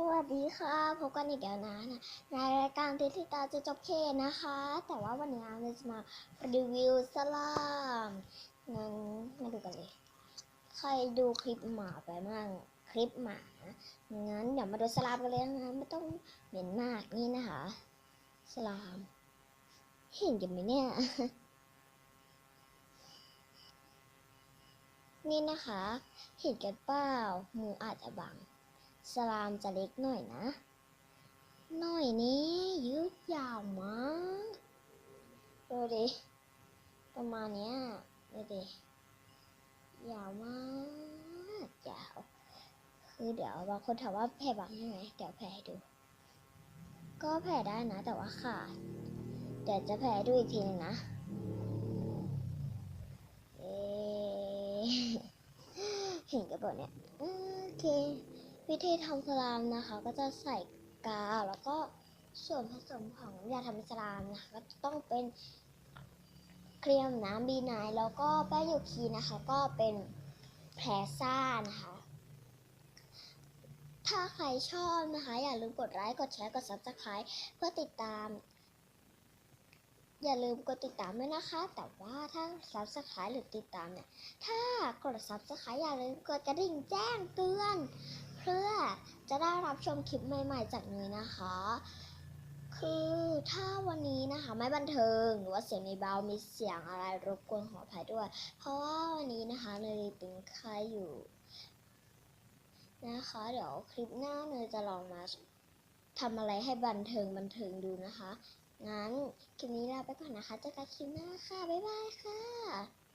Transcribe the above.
สวัสดีค่ะพบกันอีกแล้วนะในรายการทิติตาจะจบเคนะคะ แต่ว่าวันนี้เราจะมารีวิวสลามงั้นมาดูกันเลย ใครดูคลิปหมาไปบ้างคลิปหมางั้นเดี๋ยวมาดูสลามกันเลยนะไม่ต้องเหม็นมากนี่นะคะสลาม เห็นกันไหมเนี่ย นี่นะคะ เห็นกันเปล่ามืออาจจะบัง สลามจะเล็กหน่อยนะ หน่อยนี้ยืดยาวมากดูดิประมาณเนี้ยดูดิยาวมากยาวคือเดี๋ยวบางคนถามว่าแผ่บังใช่ไหมเดี๋ยวแผ่ให้ดู ก็แผ่ได้นะแต่ว่าขาดเดี๋ยวจะแผ่ให้ดูอีกทีนึงนะเอ๊ะเห็นกันเปล่าเนี่ยโอเค วิธีทำสลามนะคะ ก็จะใส่กาวแล้วก็ส่วนผสมของยาทำสลามนะคะก็ต้องเป็นเครียมน้ำบีนท์แล้วก็แป้งโยคีนะคะ ก็เป็นแพรซ่านะคะ ถ้าใครชอบนะคะ อย่าลืมกดไลค์กดแชร์กด subscribe เพื่อติดตาม อย่าลืมกดติดตามด้วยนะคะ แต่ว่าถ้า subscribe หรือติดตามเนี่ย ถ้ากด subscribe อย่าลืมกดกระดิ่งแจ้งเตือน พื่อจะได้รับชมคลิปใหม่ๆ จากเนยนะคะ คือถ้าวันนี้นะคะ ไม่บันเทิงหรือว่าเสียงในเบามีเสียงอะไรรบกวนขออภัยด้วย เพราะว่าวันนี้นะคะเนยเป็นไข้อยู่นะคะ เดี๋ยวคลิปหน้าเนยจะลองมาทำอะไรให้บันเทิงบันเทิงดูนะคะ งั้นคลิปนี้ลาไปก่อนนะคะเจอกันคลิปหน้าค่ะ บ๊ายบายค่ะ